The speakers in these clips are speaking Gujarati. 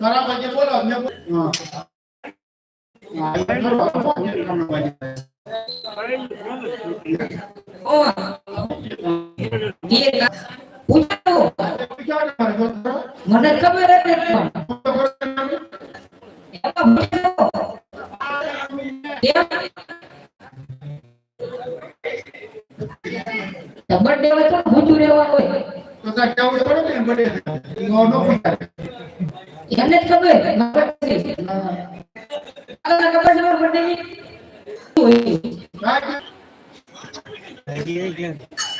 તારા પછી બોલો કરો. મને ખબર હોય તો ભૂતું રહેવા હોય તો કેવું પડે ને બડે નો નો પૂછાય. એને જ ખબર ખબર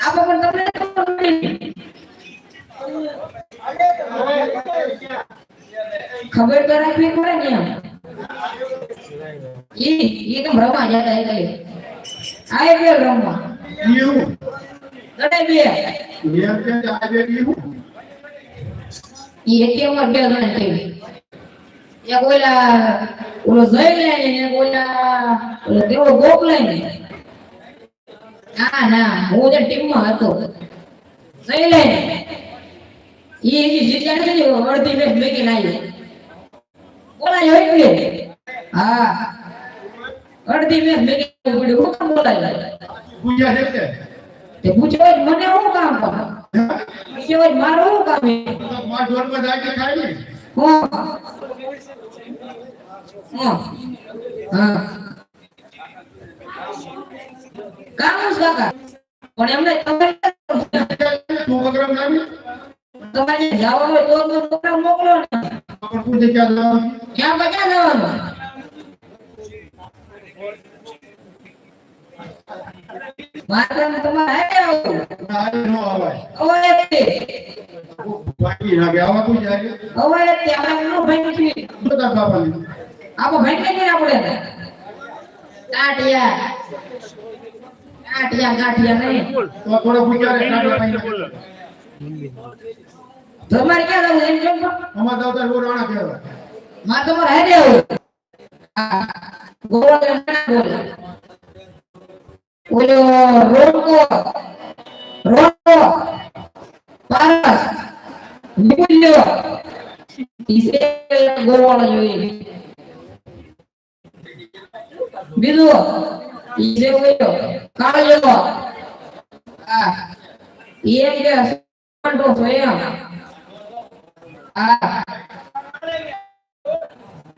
આપા પણ તમને તો રાખવી પડે ને એમ. ઈ ઈ રમવા જતા એટલે? આ બે રમવા. એવું. લડાઈ બે. નિયમ કે આજે એવું. છે એક ઓલા ઓલો જઈ લે ને એક ઓલા ઓલો તેવો ગોખલે ને ના હું જે ટીમમાં હતો જઈ લે ઈ ઈ જીત્યા નથી અડધી મેચ મેકીને આવ્યો બોલાય હોય કે હા અડધી મેચ મેકીને પડ્યું હું કામ બોલાય તે. પૂછો મને હું કામ પણ પૂછો જ મારું હું કામ છે? તો માર જોરમાં જાગે ખાય ને. હું હું હા કામ જ કાકા પણ એમને ખબર નથી. તું પ્રોગ્રામ લાવી. તમારે જવાનું હોય તો તો છોકરા મોકલો ને પણ પૂછે ક્યાં જવાનું? ક્યાં પર ક્યાં જવાનું મારે ને તમારે હારે આવવું. નો અવાય જ બાકી ના આવા કોઈ જાય. અવાય જ તે. ભાઈ નથી. બધા બાપાને. આપો ભાઈ કે આપણે કાઠિયા કાઠિયા કાઠિયા નહીં તો થોડો પૂછ્યા રે, કાઢવા તમારે ક્યાં જવું એમ કેમ? અમાર કહેવાય. મારે તમારે હા. ગોળ બોલે ઓલો go ബിന്ദുവോ ഇരുവയോ ആ. സ്വയം. ആ.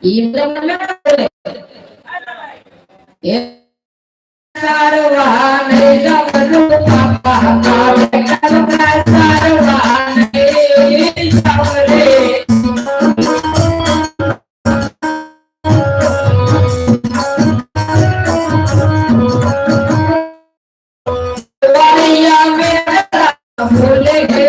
ഇവിടെ സാരോ મેળા બોલે